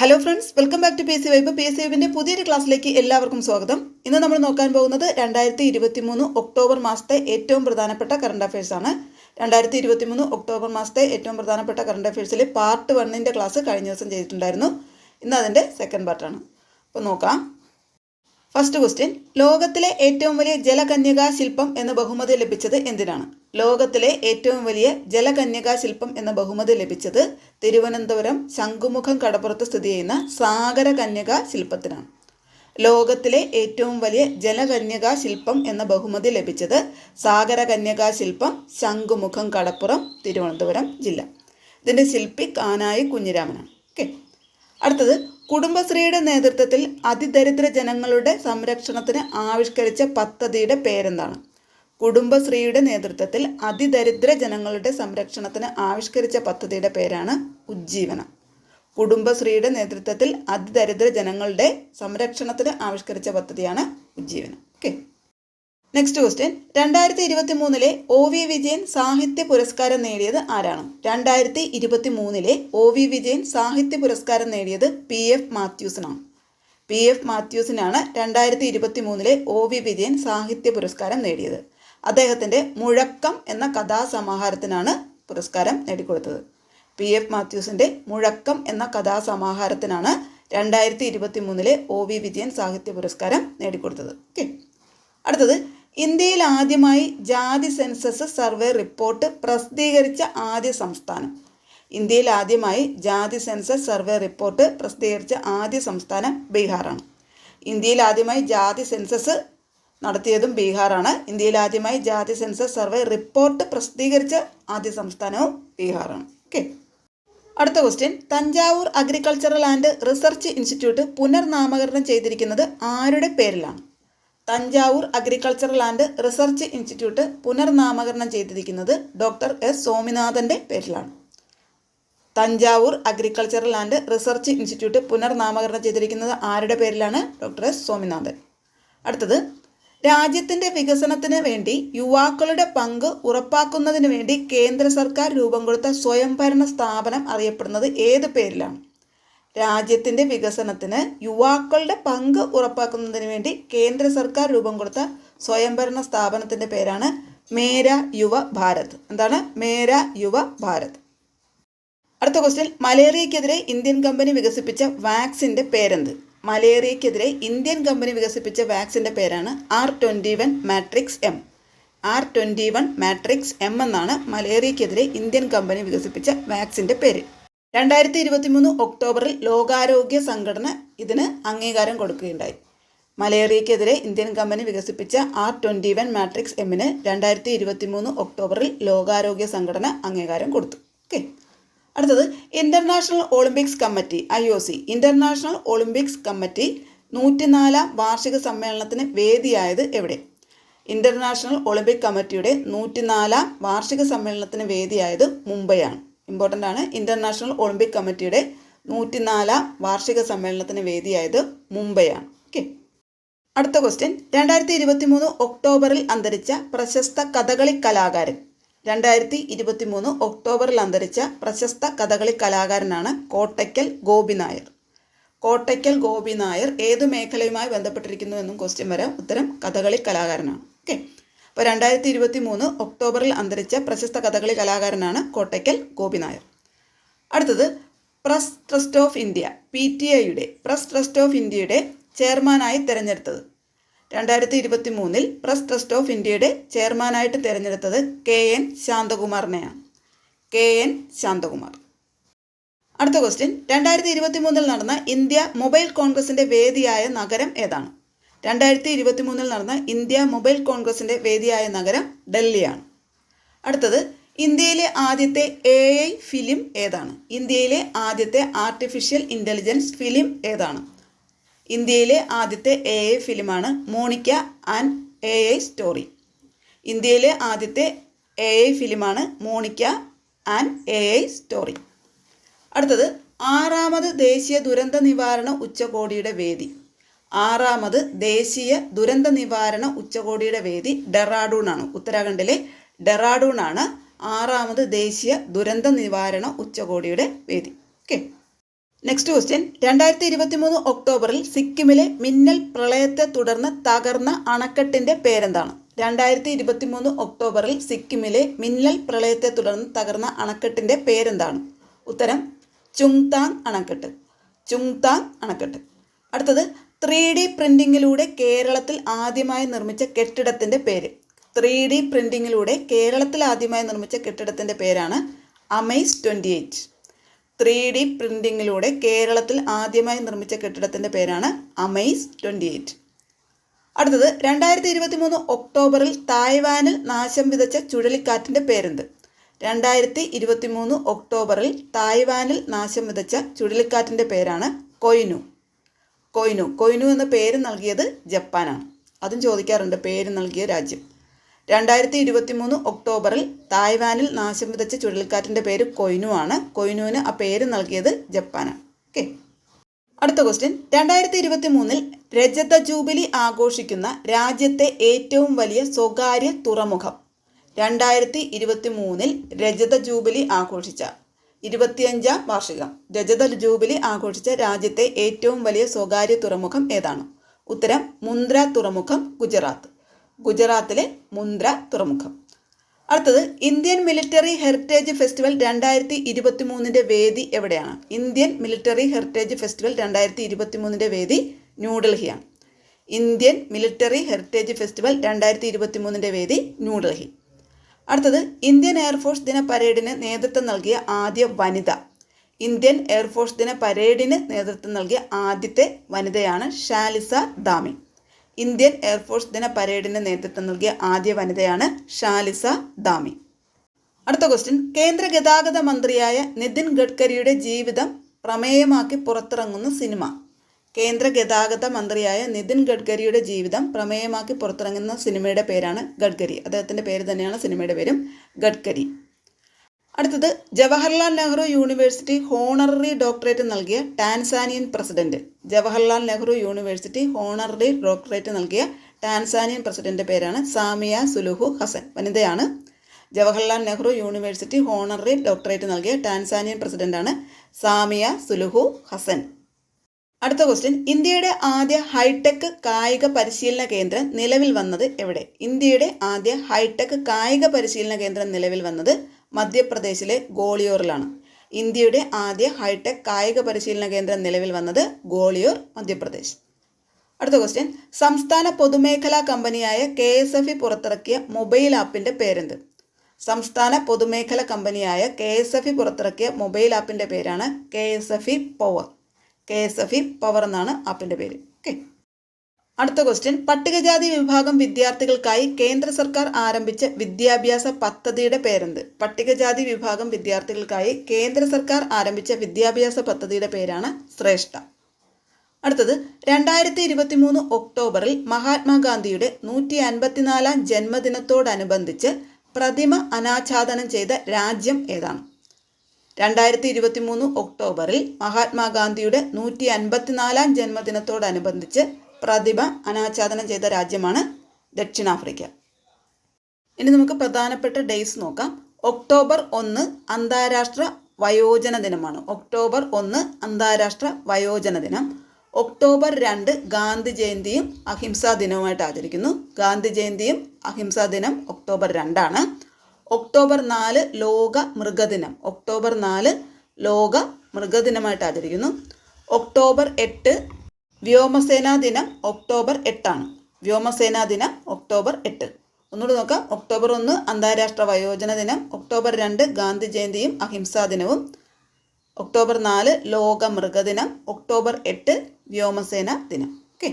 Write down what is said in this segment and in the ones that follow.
Hello friends welcome back to P C vibe P S വൈബിന്റെ പുതിയൊരു ക്ലാസ്സിലേക്ക് എല്ലാവർക്കും സ്വാഗതം. ഇന്ന് നമ്മൾ നോക്കാൻ പോകുന്നത് രണ്ടായിരത്തി ഇരുപത്തി മൂന്ന് ഒക്ടോബർ മാസത്തെ ഏറ്റവും പ്രധാനപ്പെട്ട കറണ്ട് അഫയേഴ്സ് ആണ്. രണ്ടായിരത്തി ഇരുപത്തി മൂന്ന് ഒക്ടോബർ മാസത്തെ ഏറ്റവും പ്രധാനപ്പെട്ട കറണ്ട് അഫയേഴ്സിൽ പാർട്ട് വണ്ണിന്റെ ക്ലാസ് കഴിഞ്ഞ ദിവസം ചെയ്തിട്ടുണ്ടായിരുന്നു. ഇന്ന് അതിന്റെ സെക്കൻഡ് പാർട്ടാണ് അപ്പോൾ നോക്കാം. ഫസ്റ്റ് ക്വസ്റ്റ്യൻ ലോകത്തിലെ ഏറ്റവും വലിയ ജലകന്യകാ ശില്പം എന്ന ബഹുമതി ലഭിച്ചത് എന്തിനാണ്? ലോകത്തിലെ ഏറ്റവും വലിയ ജലകന്യകാ ശില്പം എന്ന ബഹുമതി ലഭിച്ചത് തിരുവനന്തപുരം ശംഖുമുഖം കടപ്പുറത്ത് സ്ഥിതി ചെയ്യുന്ന സാഗര കന്യകാ ശില്പത്തിനാണ്. ലോകത്തിലെ ഏറ്റവും വലിയ ജലകന്യകാ ശില്പം എന്ന ബഹുമതി ലഭിച്ചത് സാഗര കന്യകാ ശില്പം ശംഖുമുഖം കടപ്പുറം തിരുവനന്തപുരം ജില്ല. ഇതിന്റെ ശില്പി കാനായി കുഞ്ഞിരാമനാണ്. ഓക്കെ അടുത്തത്. കുടുംബശ്രീയുടെ നേതൃത്വത്തിൽ അതിദരിദ്ര ജനങ്ങളുടെ സംരക്ഷണത്തിന് ആവിഷ്കരിച്ച പദ്ധതിയുടെ പേരെന്താണ്? കുടുംബശ്രീയുടെ നേതൃത്വത്തിൽ അതിദരിദ്ര ജനങ്ങളുടെ സംരക്ഷണത്തിന് ആവിഷ്കരിച്ച പദ്ധതിയുടെ പേരാണ് ഉജ്ജീവനം. കുടുംബശ്രീയുടെ നേതൃത്വത്തിൽ അതിദരിദ്ര ജനങ്ങളുടെ സംരക്ഷണത്തിന് ആവിഷ്കരിച്ച പദ്ധതിയാണ് ഉജ്ജീവനം. ഓക്കെ. നെക്സ്റ്റ് ക്വസ്റ്റ്യൻ രണ്ടായിരത്തി ഇരുപത്തി മൂന്നിലെ ഒ വി വിജയൻ സാഹിത്യ പുരസ്കാരം നേടിയത് ആരാണ്? രണ്ടായിരത്തി ഇരുപത്തി മൂന്നിലെ ഒ വി വിജയൻ സാഹിത്യ പുരസ്കാരം നേടിയത് പി എഫ് മാത്യൂസിനാണ് പി എഫ് മാത്യൂസിനാണ് രണ്ടായിരത്തി ഇരുപത്തി മൂന്നിലെ ഒ വി വിജയൻ സാഹിത്യ പുരസ്കാരം നേടിയത്. അദ്ദേഹത്തിന്റെ മുഴക്കം എന്ന കഥാസമാഹാരത്തിനാണ് പുരസ്കാരം നേടിക്കൊടുത്തത്. പി എഫ് മാത്യൂസിന്റെ മുഴക്കം എന്ന കഥാസമാഹാരത്തിനാണ് രണ്ടായിരത്തി ഇരുപത്തി മൂന്നിലെ ഒ വി വിജയൻ സാഹിത്യ പുരസ്കാരം നേടിക്കൊടുത്തത്. ഓക്കെ അടുത്തത് ഇന്ത്യയിൽ ആദ്യമായി ജാതി സെൻസസ് സർവേ റിപ്പോർട്ട് പ്രസിദ്ധീകരിച്ച ആദ്യ സംസ്ഥാനം. ഇന്ത്യയിൽ ആദ്യമായി ജാതി സെൻസസ് സർവേ റിപ്പോർട്ട് പ്രസിദ്ധീകരിച്ച ആദ്യ സംസ്ഥാനം ബീഹാറാണ്. ഇന്ത്യയിൽ ആദ്യമായി ജാതി സെൻസസ് നടത്തിയതും ബീഹാറാണ്. ഇന്ത്യയിൽ ആദ്യമായി ജാതി സെൻസസ് സർവേ റിപ്പോർട്ട് പ്രസിദ്ധീകരിച്ച ആദ്യ സംസ്ഥാനവും ബീഹാറാണ്. ഓക്കെ. അടുത്ത question. Thanjavur agricultural and research institute പുനർനാമകരണം ചെയ്തിരിക്കുന്നത് ആരുടെ പേരിലാണ്? Thanjavur agricultural and research institute പുനർനാമകരണം ചെയ്തിരിക്കുന്നത് ഡോക്ടർ എസ് സോമിനാഥന്റെ പേരിലാണ്. Thanjavur agricultural and research institute പുനർനാമകരണം ചെയ്തിരിക്കുന്നത് ആരുടെ പേരിലാണ്? ഡോക്ടർ എസ് സോമിനാഥൻ അടുത്തത് രാജ്യത്തിന്റെ വികസനത്തിന് വേണ്ടി യുവാക്കളുടെ പങ്ക് ഉറപ്പാക്കുന്നതിന് വേണ്ടി കേന്ദ്ര സർക്കാർ രൂപം കൊടുത്ത സ്വയംഭരണ സ്ഥാപനം അറിയപ്പെടുന്നത് ഏത് പേരിലാണ്? രാജ്യത്തിന്റെ വികസനത്തിന് യുവാക്കളുടെ പങ്ക് ഉറപ്പാക്കുന്നതിന് വേണ്ടി കേന്ദ്ര സർക്കാർ രൂപം കൊടുത്ത സ്വയംഭരണ സ്ഥാപനത്തിന്റെ പേരാണ് മേര യുവ ഭാരത്. എന്താണ്? മേര യുവ ഭാരത്. അടുത്ത ക്വസ്റ്റ്യൻ മലേറിയക്കെതിരെ ഇന്ത്യൻ കമ്പനി വികസിപ്പിച്ച വാക്സിന്റെ പേരെന്ത്? മലേറിയക്കെതിരെ ഇന്ത്യൻ കമ്പനി വികസിപ്പിച്ച വാക്സിന്റെ പേരാണ് R twenty one matrix M. R twenty one matrix M എന്നാണ് മലേറിയക്കെതിരെ ഇന്ത്യൻ കമ്പനി വികസിപ്പിച്ച വാക്സിന്റെ പേര്. രണ്ടായിരത്തി ഇരുപത്തി മൂന്ന് ഒക്ടോബറിൽ ലോകാരോഗ്യ സംഘടന ഇതിന് അംഗീകാരം കൊടുക്കുകയുണ്ടായി. മലേറിയക്കെതിരെ ഇന്ത്യൻ കമ്പനി വികസിപ്പിച്ച ആർ ട്വന്റി വൺ മാട്രിക്സ് എമ്മിന് രണ്ടായിരത്തി ഇരുപത്തി മൂന്ന് ഒക്ടോബറിൽ ലോകാരോഗ്യ സംഘടന അംഗീകാരം കൊടുത്തു. ഓക്കെ. അടുത്തത് international olympics committee I O C. International olympics committee നൂറ്റിനാലാം വാർഷിക സമ്മേളനത്തിന് വേദിയായത് എവിടെ? ഇന്റർനാഷണൽ ഒളിമ്പിക് കമ്മിറ്റിയുടെ നൂറ്റിനാലാം വാർഷിക സമ്മേളനത്തിന് വേദിയായത് മുംബൈയാണ്. ഇമ്പോർട്ടന്റ് ആണ്. ഇന്റർനാഷണൽ ഒളിമ്പിക് കമ്മിറ്റിയുടെ നൂറ്റിനാലാം വാർഷിക സമ്മേളനത്തിന് വേദിയായത് മുംബൈയാണ്. ഓക്കെ അടുത്ത ക്വസ്റ്റ്യൻ രണ്ടായിരത്തി ഇരുപത്തി മൂന്ന് ഒക്ടോബറിൽ അന്തരിച്ച പ്രശസ്ത കഥകളി കലാകാരൻ. രണ്ടായിരത്തി ഇരുപത്തി മൂന്ന് ഒക്ടോബറിൽ അന്തരിച്ച പ്രശസ്ത കഥകളി കലാകാരനാണ് കോട്ടയ്ക്കൽ ഗോപി നായർ. കോട്ടയ്ക്കൽ ഗോപി നായർ ഏത് മേഖലയുമായി ബന്ധപ്പെട്ടിരിക്കുന്നു എന്നും ക്വസ്റ്റ്യൻ വരാം. ഉത്തരം കഥകളി കലാകാരനാണ്. ഓക്കെ അപ്പോൾ രണ്ടായിരത്തി ഇരുപത്തി മൂന്ന് ഒക്ടോബറിൽ അന്തരിച്ച പ്രശസ്ത കഥകളി കലാകാരനാണ് കോട്ടയ്ക്കൽ ഗോപി നായർ അടുത്തത് press trust of India P T ഐയുടെ പ്രസ് ട്രസ്റ്റ് ഓഫ് ഇന്ത്യയുടെ ചെയർമാനായി തിരഞ്ഞെടുത്തത്. രണ്ടായിരത്തി ഇരുപത്തി മൂന്നിൽ പ്രസ് ട്രസ്റ്റ് ഓഫ് ഇന്ത്യയുടെ ചെയർമാനായിട്ട് തിരഞ്ഞെടുത്തത് K N ശാന്തകുമാറിനെയാണ്. K N Shanthakumar. അടുത്ത ക്വസ്റ്റ്യൻ രണ്ടായിരത്തി ഇരുപത്തി മൂന്നിൽ നടന്ന ഇന്ത്യ മൊബൈൽ കോൺഗ്രസിന്റെ വേദിയായ നഗരം ഏതാണ്? രണ്ടായിരത്തി ഇരുപത്തി മൂന്നിൽ നടന്ന ഇന്ത്യ മൊബൈൽ കോൺഗ്രസിന്റെ വേദിയായ നഗരം ഡൽഹിയാണ്. അടുത്തത് ഇന്ത്യയിലെ ആദ്യത്തെ എ ഐ ഫിലിം ഏതാണ്? ഇന്ത്യയിലെ ആദ്യത്തെ ആർട്ടിഫിഷ്യൽ ഇന്റലിജൻസ് ഫിലിം ഏതാണ്? ഇന്ത്യയിലെ ആദ്യത്തെ എ ഐ ഫിലിമാണ് Monica and A I story ഇന്ത്യയിലെ ആദ്യത്തെ എ ഐ ഫിലിമാണ് Monica and A I story അടുത്തത് ആറാമത് ദേശീയ ദുരന്ത നിവാരണ ഉച്ചകോടിയുടെ വേദി. ആറാമത് ദേശീയ ദുരന്ത നിവാരണ ഉച്ചകോടിയുടെ വേദി ഡെറാഡൂണാണ്. ഉത്തരാഖണ്ഡിലെ ഡെറാഡൂണാണ് ആറാമത് ദേശീയ ദുരന്ത നിവാരണ ഉച്ചകോടിയുടെ വേദി. ഓക്കെ. നെക്സ്റ്റ് ക്വസ്റ്റ്യൻ രണ്ടായിരത്തി ഇരുപത്തി മൂന്ന് ഒക്ടോബറിൽ സിക്കിമിലെ മിന്നൽ പ്രളയത്തെ തുടർന്ന് തകർന്ന അണക്കെട്ടിന്റെ പേരെന്താണ്? രണ്ടായിരത്തി ഇരുപത്തി മൂന്ന് ഒക്ടോബറിൽ സിക്കിമിലെ മിന്നൽ പ്രളയത്തെ തുടർന്ന് തകർന്ന അണക്കെട്ടിന്റെ പേരെന്താണ്? ഉത്തരം ചുങ്താങ് അണക്കെട്ട്. ചുങ്താങ് അണക്കെട്ട്. അടുത്തത് ത്രീ ഡി പ്രിന്റിങ്ങിലൂടെ കേരളത്തിൽ ആദ്യമായി നിർമ്മിച്ച കെട്ടിടത്തിന്റെ പേര്. ത്രീ ഡി പ്രിന്റിങ്ങിലൂടെ കേരളത്തിൽ ആദ്യമായി നിർമ്മിച്ച കെട്ടിടത്തിന്റെ പേരാണ് amaze twenty eight. Three D പ്രിന്റിങ്ങിലൂടെ കേരളത്തിൽ ആദ്യമായി നിർമ്മിച്ച കെട്ടിടത്തിന്റെ പേരാണ് അമൈസ് ട്വന്റി എയ്റ്റ്. അടുത്തത് രണ്ടായിരത്തി ഇരുപത്തി മൂന്ന് ഒക്ടോബറിൽ തായ്വാനിൽ നാശം വിതച്ച ചുഴലിക്കാറ്റിന്റെ പേരെന്ത്? രണ്ടായിരത്തി ഇരുപത്തി മൂന്ന് ഒക്ടോബറിൽ തായ്വാനിൽ നാശം വിതച്ച ചുഴലിക്കാറ്റിന്റെ പേരാണ് കൊയ്നു. കൊയ്നു. കൊയ്നു എന്ന പേര് നൽകിയത് ജപ്പാനാണ്. അതും ചോദിക്കാറുണ്ട് പേര് നൽകിയ രാജ്യം. രണ്ടായിരത്തി ഇരുപത്തി മൂന്ന് ഒക്ടോബറിൽ തായ്വാനിൽ നാശം വിതച്ച ചുഴലിക്കാറ്റിന്റെ പേര് കൊയ്നു ആണ്. കൊയ്നുവിന് ആ പേര് നൽകിയത് ജപ്പാനാണ്. ഓക്കെ. അടുത്ത ക്വസ്റ്റ്യൻ. രണ്ടായിരത്തി ഇരുപത്തി മൂന്നിൽ രജത ജൂബിലി ആഘോഷിക്കുന്ന രാജ്യത്തെ ഏറ്റവും വലിയ സ്വകാര്യ തുറമുഖം രണ്ടായിരത്തി ഇരുപത്തി മൂന്നിൽ രജത ജൂബിലി ആഘോഷിച്ച ഇരുപത്തിയഞ്ചാം വാർഷികം. രജത ജൂബിലി ആഘോഷിച്ച രാജ്യത്തെ ഏറ്റവും വലിയ സ്വകാര്യ തുറമുഖം ഏതാണ്? ഉത്തരം മുന്ദ്ര തുറമുഖം ഗുജറാത്ത്. ഗുജറാത്തിലെ മുന്ദ്ര തുറമുഖം. അടുത്തത് ഇന്ത്യൻ മിലിറ്ററി ഹെറിറ്റേജ് ഫെസ്റ്റിവൽ രണ്ടായിരത്തി ഇരുപത്തി മൂന്നിന്റെ വേദി എവിടെയാണ്? ഇന്ത്യൻ മിലിറ്ററി ഹെറിറ്റേജ് ഫെസ്റ്റിവൽ രണ്ടായിരത്തി ഇരുപത്തി മൂന്നിന്റെ വേദി ന്യൂഡൽഹിയാണ്. ഇന്ത്യൻ മിലിറ്ററി ഹെറിറ്റേജ് ഫെസ്റ്റിവൽ രണ്ടായിരത്തി ഇരുപത്തി മൂന്നിന്റെ വേദി ന്യൂഡൽഹി. അടുത്തത് ഇന്ത്യൻ എയർഫോഴ്സ് ദിന പരേഡിന് നേതൃത്വം നൽകിയ ആദ്യ വനിത. ഇന്ത്യൻ എയർഫോഴ്സ് ദിന പരേഡിന് നേതൃത്വം നൽകിയ ആദ്യത്തെ വനിതയാണ് ഷാലിസ ദാമി. ഇന്ത്യൻ എയർഫോഴ്സ് ദിന പരേഡിന് നേതൃത്വം നൽകിയ ആദ്യ വനിതയാണ് ഷാലിസ ദാമി. അടുത്ത ക്വസ്റ്റ്യൻ കേന്ദ്ര ഗതാഗത മന്ത്രിയായ നിതിൻ ഗഡ്കരിയുടെ ജീവിതം പ്രമേയമാക്കി പുറത്തിറങ്ങുന്ന സിനിമ. കേന്ദ്ര ഗതാഗത മന്ത്രിയായ നിതിൻ ഗഡ്കരിയുടെ ജീവിതം പ്രമേയമാക്കി പുറത്തിറങ്ങുന്ന സിനിമയുടെ പേരാണ് ഗഡ്കരി. അദ്ദേഹത്തിന്റെ പേര് തന്നെയാണ് സിനിമയുടെ പേരും ഗഡ്കരി. അടുത്തത് Jawaharlal Nehru university honorary doctorate നൽകിയ Tanzanian president. Jawaharlal Nehru university honorary doctorate നൽകിയ ടാൻസാനിയൻ പ്രസിഡന്റ് പേരാണ് സാമിയ സുലുഹു ഹസൻ. വനിതയാണ്. Jawaharlal Nehru university honorary doctorate നൽകിയ ടാൻസാനിയൻ പ്രസിഡന്റാണ് സാമിയ സുലുഹു ഹസൻ. അടുത്ത ക്വസ്റ്റ്യൻ ഇന്ത്യയുടെ ആദ്യ ഹൈടെക് കായിക പരിശീലന കേന്ദ്രം നിലവിൽ വന്നത് എവിടെ? ഇന്ത്യയുടെ ആദ്യ ഹൈടെക് കായിക പരിശീലന കേന്ദ്രം നിലവിൽ വന്നത് മധ്യപ്രദേശിലെ ഗോളിയോറിലാണ്. ഇന്ത്യയുടെ ആദ്യ ഹൈടെക് കായിക പരിശീലന കേന്ദ്രം നിലവിൽ വന്നത് ഗോളിയോർ മധ്യപ്രദേശ്. അടുത്ത ക്വസ്റ്റ്യൻ സംസ്ഥാന പൊതുമേഖലാ കമ്പനിയായ കെ എസ് എഫ് ഇ പുറത്തിറക്കിയ മൊബൈൽ ആപ്പിന്റെ പേരെന്ത്? സംസ്ഥാന പൊതുമേഖലാ കമ്പനിയായ കെ എസ് എഫ് ഇ പുറത്തിറക്കിയ മൊബൈൽ ആപ്പിന്റെ പേരാണ് K S F E power. K S F E power എന്നാണ് ആപ്പിന്റെ പേര്. ഓക്കെ. അടുത്ത ക്വസ്റ്റ്യൻ പട്ടികജാതി വിഭാഗം വിദ്യാർത്ഥികൾക്കായി കേന്ദ്ര സർക്കാർ ആരംഭിച്ച വിദ്യാഭ്യാസ പദ്ധതിയുടെ പേരെന്ത്? പട്ടികജാതി വിഭാഗം വിദ്യാർത്ഥികൾക്കായി കേന്ദ്ര സർക്കാർ ആരംഭിച്ച വിദ്യാഭ്യാസ പദ്ധതിയുടെ പേരാണ് ശ്രേഷ്ഠ. അടുത്തത്. രണ്ടായിരത്തി ഇരുപത്തി മൂന്ന് ഒക്ടോബറിൽ മഹാത്മാഗാന്ധിയുടെ നൂറ്റി അൻപത്തിനാലാം ജന്മദിനത്തോടനുബന്ധിച്ച് പ്രതിമ അനാച്ഛാദനം ചെയ്ത രാജ്യം ഏതാണ്? രണ്ടായിരത്തി ഇരുപത്തി മൂന്ന് ഒക്ടോബറിൽ മഹാത്മാഗാന്ധിയുടെ നൂറ്റി അൻപത്തിനാലാം ജന്മദിനത്തോടനുബന്ധിച്ച് പ്രതിഭ അനാച്ഛാദനം ചെയ്ത രാജ്യമാണ് ദക്ഷിണാഫ്രിക്ക. ഇനി നമുക്ക് പ്രധാനപ്പെട്ട ഡേയ്സ് നോക്കാം. ഒക്ടോബർ ഒന്ന് അന്താരാഷ്ട്ര വയോജന ദിനമാണ്. ഒക്ടോബർ ഒന്ന് അന്താരാഷ്ട്ര വയോജന ദിനം. ഒക്ടോബർ രണ്ട് ഗാന്ധി ജയന്തിയും അഹിംസാ ദിനവുമായിട്ട് ആചരിക്കുന്നു. ഗാന്ധി ജയന്തിയും അഹിംസാ ദിനം ഒക്ടോബർ രണ്ടാണ്. ഒക്ടോബർ നാല് ലോക മൃഗദിനം. ഒക്ടോബർ നാല് ലോക മൃഗദിനമായിട്ട് ആചരിക്കുന്നു. ഒക്ടോബർ എട്ട് വ്യോമസേനാ ദിനം ഒക്ടോബർ എട്ടാണ്. വ്യോമസേനാ ദിനം ഒക്ടോബർ എട്ട്. ഒന്നുകൂടി നോക്കാം. ഒക്ടോബർ ഒന്ന് അന്താരാഷ്ട്ര വയോജന ദിനം. ഒക്ടോബർ രണ്ട് ഗാന്ധി ജയന്തിയും അഹിംസാ ദിനവും. ഒക്ടോബർ നാല് ലോക മൃഗദിനം. ഒക്ടോബർ എട്ട് വ്യോമസേന ദിനം. ഓക്കെ.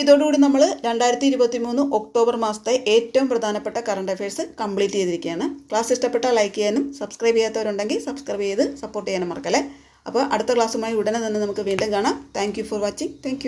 ഇതോടുകൂടി നമ്മൾ രണ്ടായിരത്തി ഇരുപത്തി മൂന്ന് ഒക്ടോബർ മാസത്തെ ഏറ്റവും പ്രധാനപ്പെട്ട കറണ്ട് അഫയേഴ്സ് കംപ്ലീറ്റ് ചെയ്തിരിക്കുകയാണ്. ക്ലാസ് ഇഷ്ടപ്പെട്ടാൽ ലൈക്ക് ചെയ്യാനും സബ്സ്ക്രൈബ് ചെയ്യാത്തവരുണ്ടെങ്കിൽ സബ്സ്ക്രൈബ് ചെയ്ത് സപ്പോർട്ട് ചെയ്യാനും മറക്കല്ലേ? അപ്പോൾ അടുത്ത ക്ലാസ്സുമായി ഉടനെ തന്നെ നമുക്ക് വീണ്ടും കാണാം. Thank for watching thank